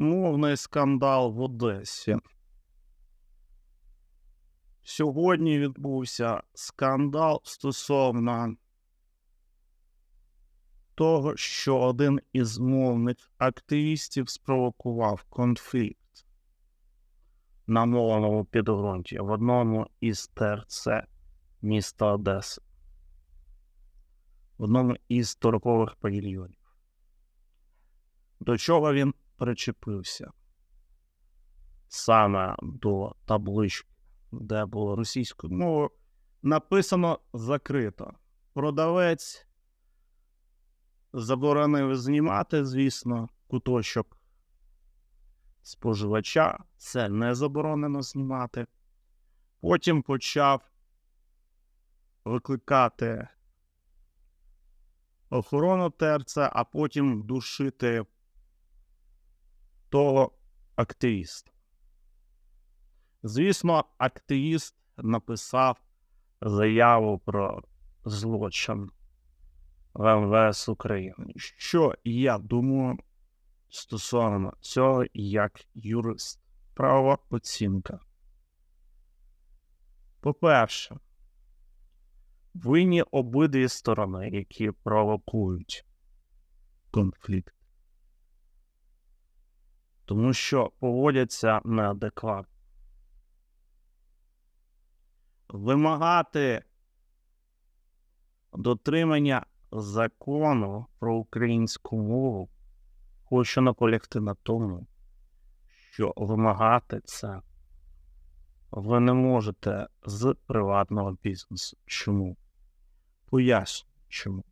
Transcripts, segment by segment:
Мовний скандал в Одесі. Сьогодні відбувся скандал стосовно того, що один із мовних активістів спровокував конфлікт на мовному підґрунті в одному із ТРЦ міста Одеси, в одному із торгових павільйонів. До чого він причепився? Саме до таблички, де було російською мовою, написано закрито. Продавець заборонив знімати, звісно, куточок споживача. Це не заборонено знімати. Потім почав викликати охорону ТРЦ, а потім душити того активіста. Звісно, активіст написав заяву про злочин в МВС України. Що я думаю стосовно цього як юрист? Правова оцінка. По-перше, винні обидві сторони, які провокують конфлікт. Тому що поводяться неадекватно. Вимагати дотримання закону про українську мову хочу наполягти на тому, що вимагати це ви не можете з приватного бізнесу. Чому? Поясню чому.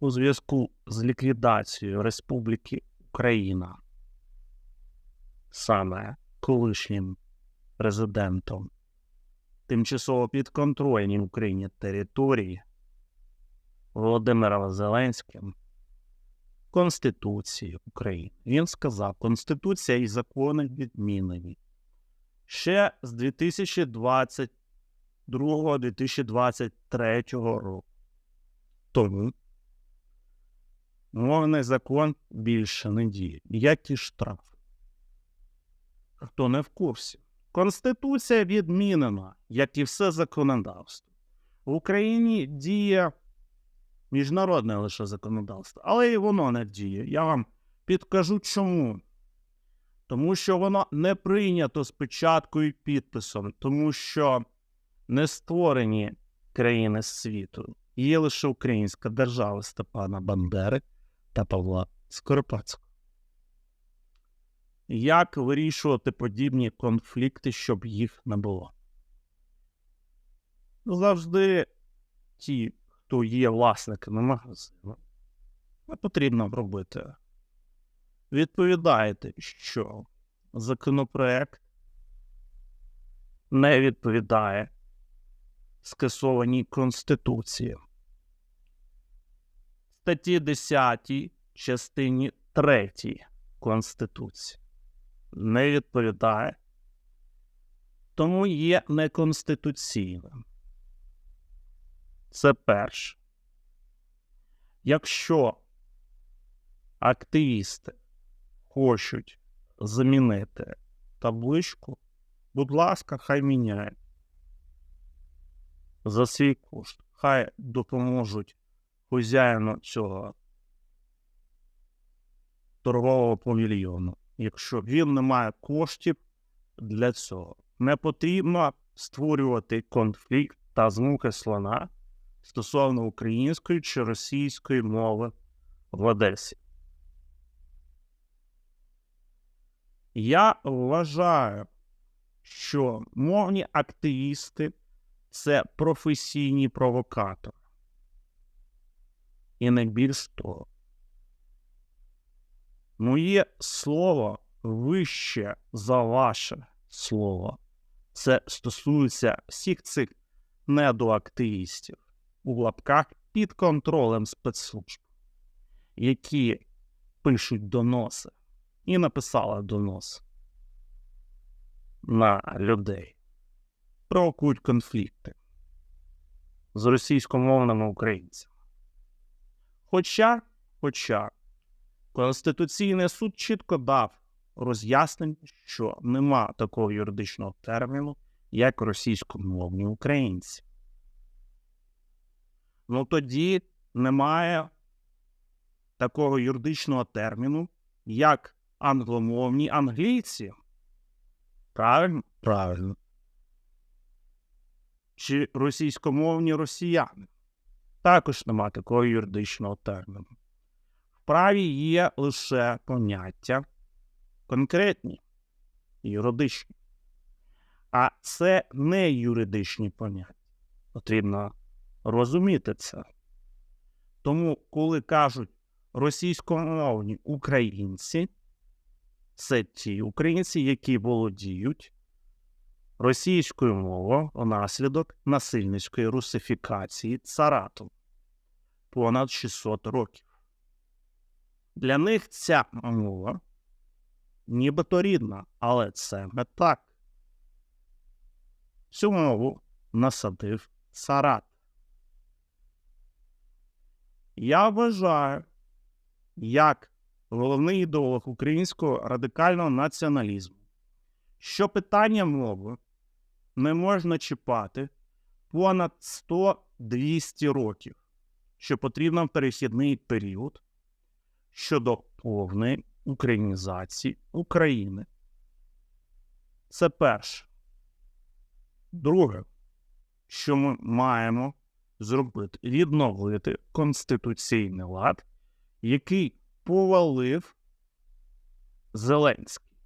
У зв'язку з ліквідацією Республіки Україна, саме колишнім президентом тимчасово підконтрольній Україні території Володимиром Зеленським Конституції України. Він сказав, Конституція і закони відмінені. Ще з 2022-2023 року. Тому мовний закон більше не діє. Ніякі штрафи. Хто не в курсі? Конституція відмінена, як і все законодавство. В Україні діє міжнародне лише законодавство, але і воно не діє. Я вам підкажу чому. Тому що воно не прийнято з печаткою і підписом, тому що не створені країни світу. Є лише українська держава Степана Бандери та Павла Скоропадського. Як вирішувати подібні конфлікти, щоб їх не було? Завжди ті, хто є власниками магазину, не потрібно робити. Відповідаєте, що законопроект не відповідає скасованій Конституції. Статті 10 частині 3 Конституції не відповідає, тому є неконституційним. Це перше. Якщо активісти хочуть замінити табличку, будь ласка, хай міняють за свій кошт. Хай допоможуть хазяїну цього торгового павільйону якщо він не має коштів для цього. Не потрібно створювати конфлікт та змуки слона стосовно української чи російської мови в Одесі. Я вважаю, що мовні активісти це професійні провокатори. І не більш того. Моє слово вище за ваше слово. Це стосується всіх цих недоактивістів у лапках під контролем спецслужб, які пишуть доноси і написали донос на людей, провокують конфлікти з російськомовними українцями. Хоча, хоча Конституційний суд чітко дав роз'яснення, що нема такого юридичного терміну, як російськомовні українці. Ну тоді немає такого юридичного терміну, як англомовні англійці. Правильно? Правильно. Чи російськомовні росіяни. Також нема такого юридичного терміну. Праві є лише поняття конкретні, юридичні. А це не юридичні поняття. Потрібно розуміти це. Тому, коли кажуть російськомовні українці, це ті українці, які володіють російською мовою внаслідок насильницької русифікації царату понад 600 років. Для них ця мова нібито рідна, але це не так. Цю мову насадив царат. Я вважаю, як головний ідеолог українського радикального націоналізму, що питання мови не можна чіпати понад 100-200 років, що потрібно в перехідний період щодо повної українізації України. Це перше. Друге, що ми маємо зробити, відновити конституційний лад, який повалив Зеленський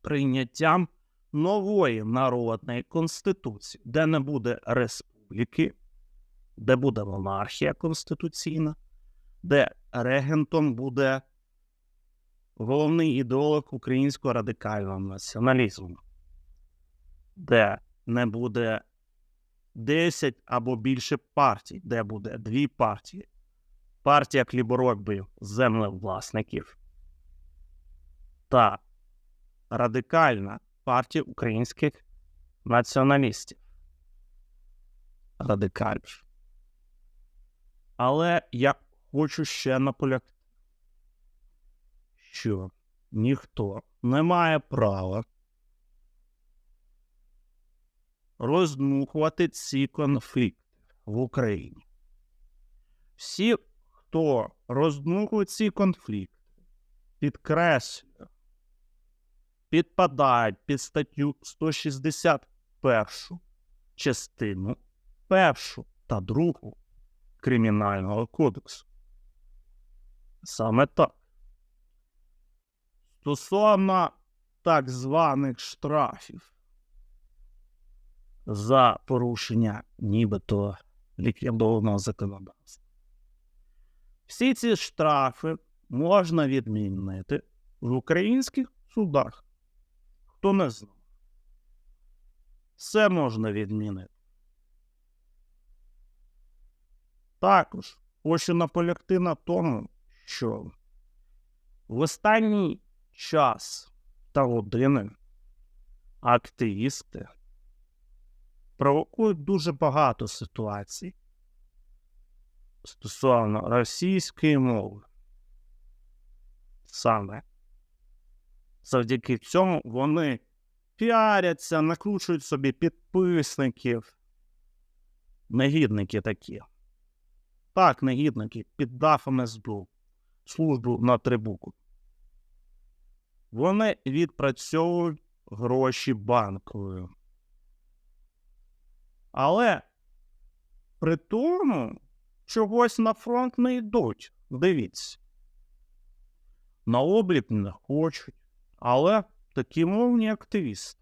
прийняттям нової народної конституції, де не буде республіки, де буде монархія конституційна, де регентом буде головний ідеолог українського радикального націоналізму, де не буде 10 або більше партій, де буде дві партії. Партія хліборобів землевласників та радикальна партія українських націоналістів. Радикалів. Але я хочу ще наполягти, що ніхто не має права роздмухувати ці конфлікти в Україні. Всі, хто роздмухує ці конфлікти, підкреслює, підпадають під статтю 161 частину першу та другу Кримінального кодексу. Саме так. Стосовно так званих штрафів за порушення нібито ліквідованого законодавства. Всі ці штрафи можна відмінити в українських судах. Хто не знав? Все можна відмінити. Також хочу наполягти на тому, що в останній час та години активісти провокують дуже багато ситуацій стосовно російської мови. Саме завдяки цьому вони піаряться, накручують собі підписників. Негідники такі. Так, негідники, піддав МСБУ службу на трибуку. Вони відпрацьовують гроші банковою. Але при тому чогось на фронт не йдуть. Дивіться. На облік не хочуть, але такі мовні активісти.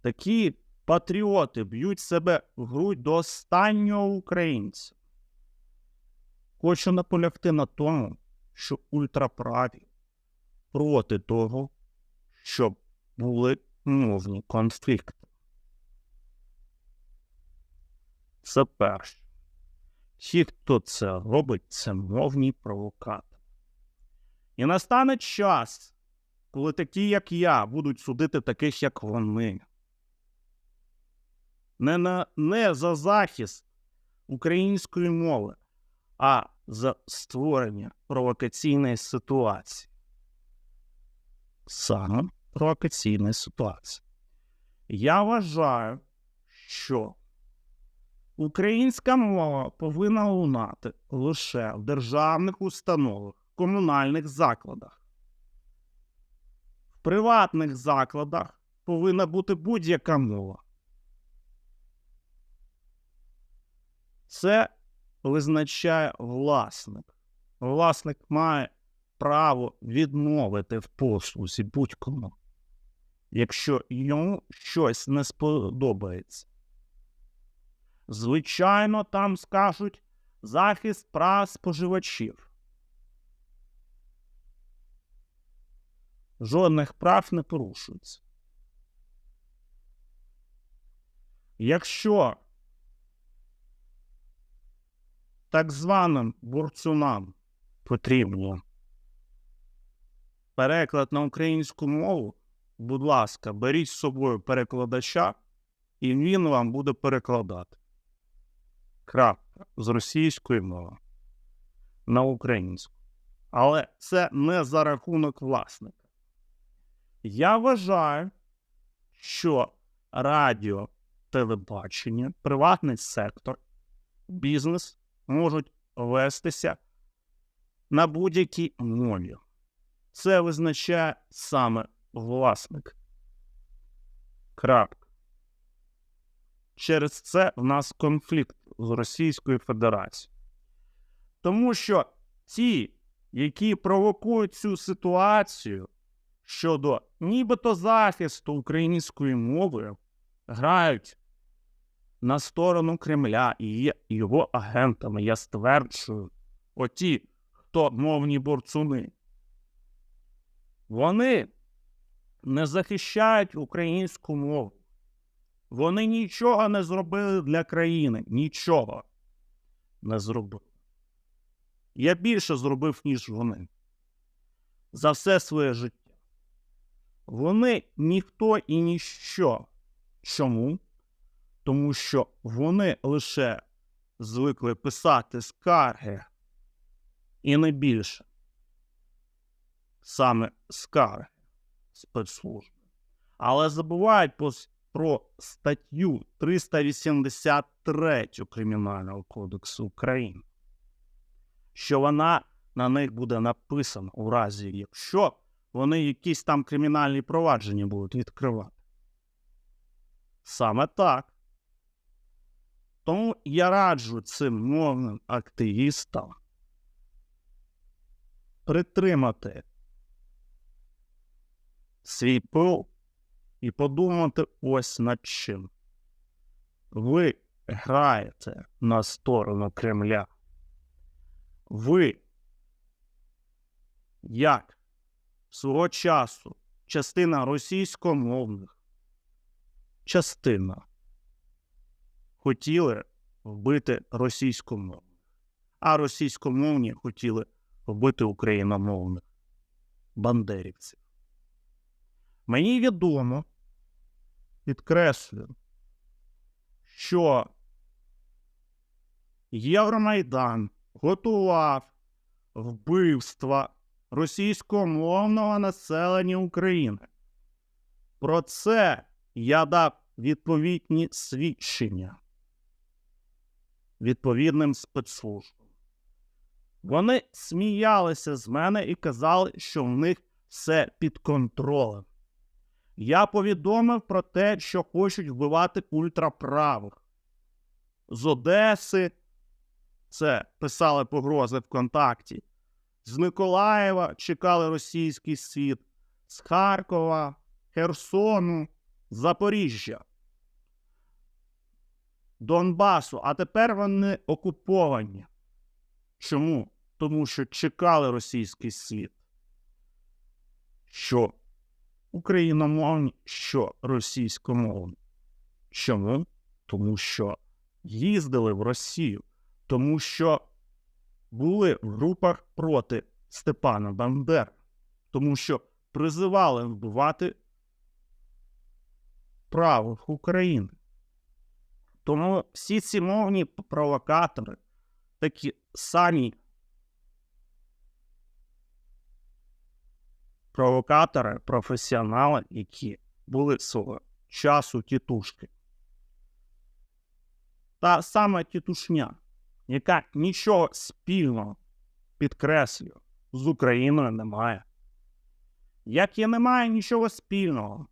Такі патріоти б'ють себе в грудь до останнього українця. Хочу наполягти на тому, що ультраправі проти того, щоб були мовні конфлікти. Це перше. Ті, хто це робить, це мовні провокатори. І настане час, коли такі, як я, будуть судити таких, як вони. Не, на, не за захист української мови, а за створення провокаційної ситуації. Саме провокаційної ситуації. Я вважаю, що українська мова повинна лунати лише в державних установах, комунальних закладах. В приватних закладах повинна бути будь-яка мова. Це визначає власник. Власник має право відмовити в послузі будь-кому, якщо йому щось не сподобається. Звичайно, там скажуть захист прав споживачів. Жодних прав не порушується. Якщо так званим бурцунам потрібно переклад на українську мову, будь ласка, беріть з собою перекладача, і він вам буде перекладати. Крапка з російської мови на українську. Але це не за рахунок власника. Я вважаю, що радіо, телебачення, приватний сектор, бізнес можуть вестися на будь-якій мові. Це визначає саме власник. Крапка. Через це в нас конфлікт з Російською Федерацією. Тому що ті, які провокують цю ситуацію щодо нібито захисту української мови, грають на сторону Кремля і є його агентами. Я стверджую, оті, хто мовні борцуни, вони не захищають українську мову. Вони нічого не зробили для країни. Нічого не зробили. Я більше зробив, ніж вони. За все своє життя. Вони ніхто і ніщо. Чому? Тому що вони лише звикли писати скарги і не більше. Саме скарги спецслужби. Але забувають про статтю 383 Кримінального кодексу України, що вона на них буде написана у разі, якщо вони якісь там кримінальні провадження будуть відкривати. Саме так. Тому я раджу цим мовним активістам притримати свій пил і подумати ось над чим. Ви граєте на сторону Кремля. Ви, як свого часу частина російськомовних, частина хотіли вбити російськомовних, а російськомовні хотіли вбити україномовних бандерівців. Мені відомо, підкреслюю, що Євромайдан готував вбивства російськомовного населення України. Про це я дав відповідні свідчення відповідним спецслужбам. Вони сміялися з мене і казали, що в них все під контролем. Я повідомив про те, що хочуть вбивати ультраправих. З Одеси це писали погрози ВКонтакті. З Миколаєва чекали російський світ, з Харкова, Херсону, Запоріжжя, Донбасу, а тепер вони окуповані. Чому? Тому що чекали російський світ. Що україномовні, що російськомовні. Чому? Тому що їздили в Росію, тому що були в групах проти Степана Бандери, тому що призивали вбивати правих України. Тому всі ці мовні провокатори такі самі провокатори, професіонали, які були свого часу тітушки. Та сама тітушня, яка нічого спільного підкреслюю, з Україною немає. Як і немає нічого спільного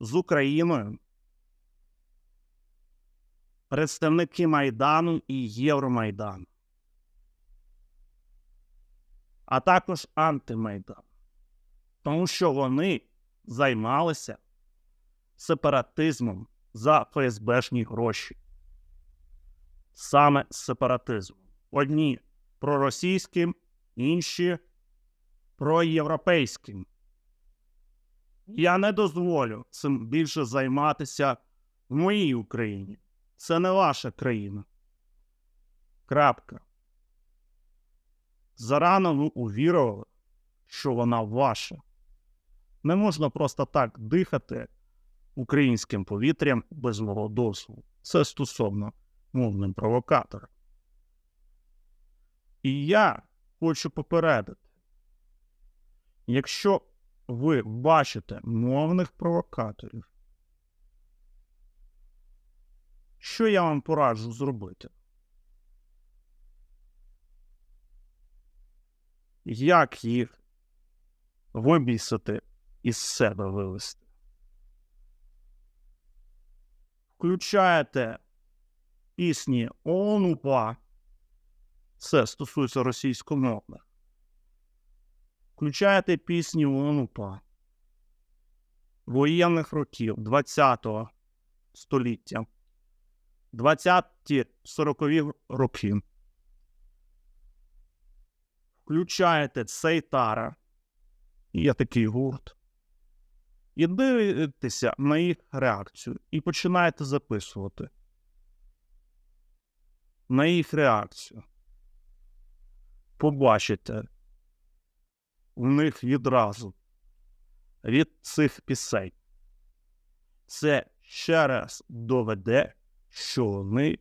з Україною представники Майдану і Євромайдану, а також антимайдан, тому що вони займалися сепаратизмом за ФСБшні гроші. Саме сепаратизмом. Одні проросійським, інші проєвропейським. Я не дозволю цим більше займатися в моїй Україні. Це не ваша країна. Крапка. Зарано ви увірували, що вона ваша. Не можна просто так дихати українським повітрям без мого дозволу. Це стосовно мовним провокаторам. І я хочу попередити, якщо ви бачите мовних провокаторів, що я вам пораджу зробити? Як їх вибісити із себе вивести? Включаєте пісні ОНУПА, це стосується російськомовних. Включаєте пісні ОНУПА воєнних років 20-го століття, 20-ті 40-ві роки. Включаєте Цейтара, є такий гурт, і дивитеся на їх реакцію, і починаєте записувати на їх реакцію. Побачите в них відразу від цих пісень. Це ще раз доведе, що вони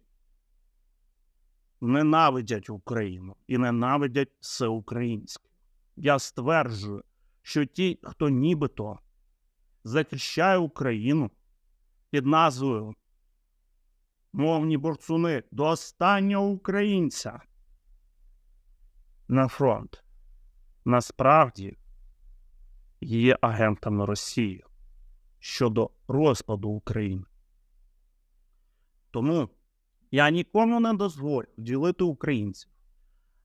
ненавидять Україну і ненавидять все українське. Я стверджую, що ті, хто нібито захищає Україну під назвою мовні борцуни до останнього українця на фронт, насправді є агентами Росії щодо розпаду України. Тому я нікому не дозволю ділити українців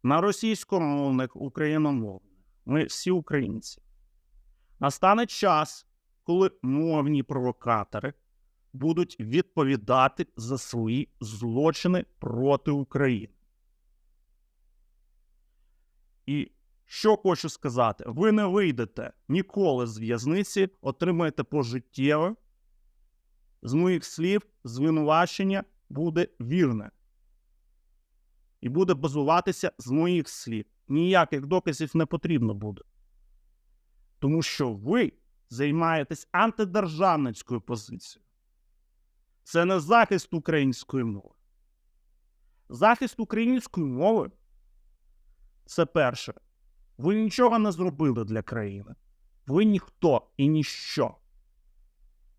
на російськомовних україномовних. Ми всі українці. Настане час, коли мовні провокатори будуть відповідати за свої злочини проти України. І що хочу сказати, ви не вийдете ніколи з в'язниці, отримаєте пожиттєво. З моїх слів, звинувачення буде вірне. І буде базуватися з моїх слів. Ніяких доказів не потрібно буде. Тому що ви займаєтесь антидержавницькою позицією. Це не захист української мови. Захист української мови це перше. Ви нічого не зробили для країни. Ви ніхто і ніщо.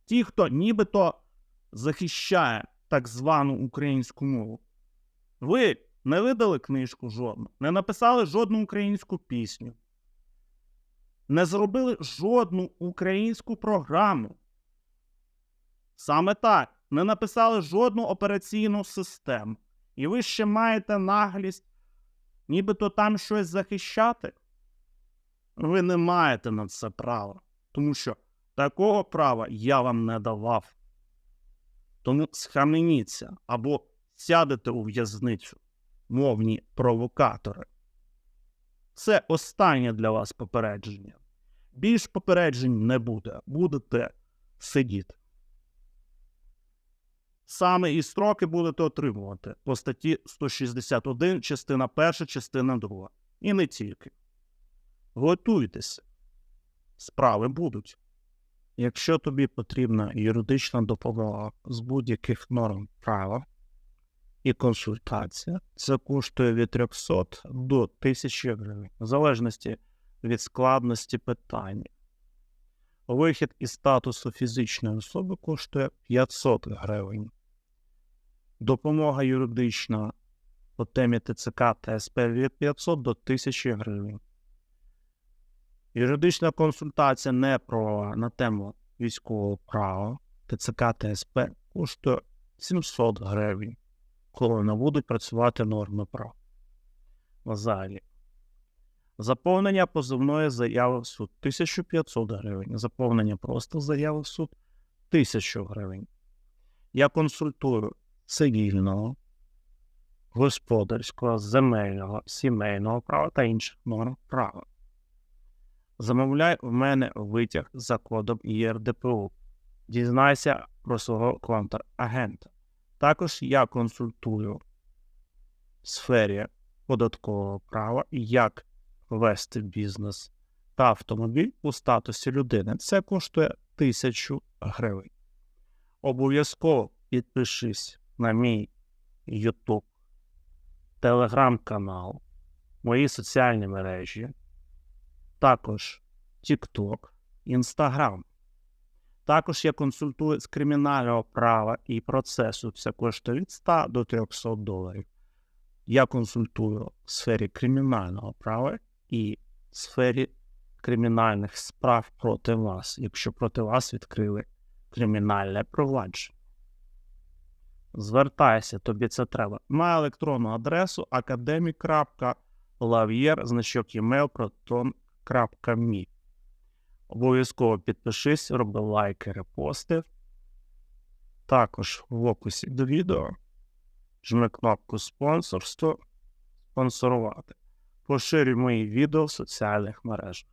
Ті, хто нібито захищає так звану українську мову. Ви не видали книжку жодну, не написали жодну українську пісню, не зробили жодну українську програму. Саме так, не написали жодну операційну систему. І ви ще маєте наглість, нібито там щось захищати. Ви не маєте на це права, тому що такого права я вам не давав. Тому схаменіться або сядете у в'язницю, мовні провокатори. Це останнє для вас попередження. Більш попереджень не буде. Будете сидіти. Саме і строки будете отримувати по статті 161, частина 1, частина 2. І не тільки. Готуйтеся. Справи будуть. Якщо тобі потрібна юридична допомога з будь-яких норм права і консультація, це коштує від 300 до 1000 гривень, в залежності від складності питання. Вихід із статусу фізичної особи коштує 500 гривень. Допомога юридична по темі ТЦК та СП від 500 до 1000 гривень. Юридична консультація не про на тему військового права ТЦК та СП коштує 700 гривень, коли не будуть працювати норми права. Взагалі. Заповнення позовної заяви в суд 1500 гривень. Заповнення просто заяви в суд 1000 гривень. Я консультую цивільного, господарського, земельного, сімейного права та інших норм права. Замовляй в мене витяг за кодом ЄРДПУ. Дізнайся про свого контрагента. Також я консультую в сфері податкового права, як вести бізнес та автомобіль у статусі людини. Це коштує 1000 гривень. Обов'язково підпишись на мій YouTube, телеграм-канал, мої соціальні мережі, також TikTok, Instagram. Також я консультую з кримінального права і процесу. Це коштує від 100 до 300 доларів. Я консультую в сфері кримінального права і в сфері кримінальних справ проти вас, якщо проти вас відкрили кримінальне провадження. Звертайся, тобі це треба на електронну адресу academic.lavier, значок email proton.me. Обов'язково підпишись, роби лайки, репости. Також в описі до відео жми кнопку спонсорство, спонсорувати. Поширюй мої відео в соціальних мережах.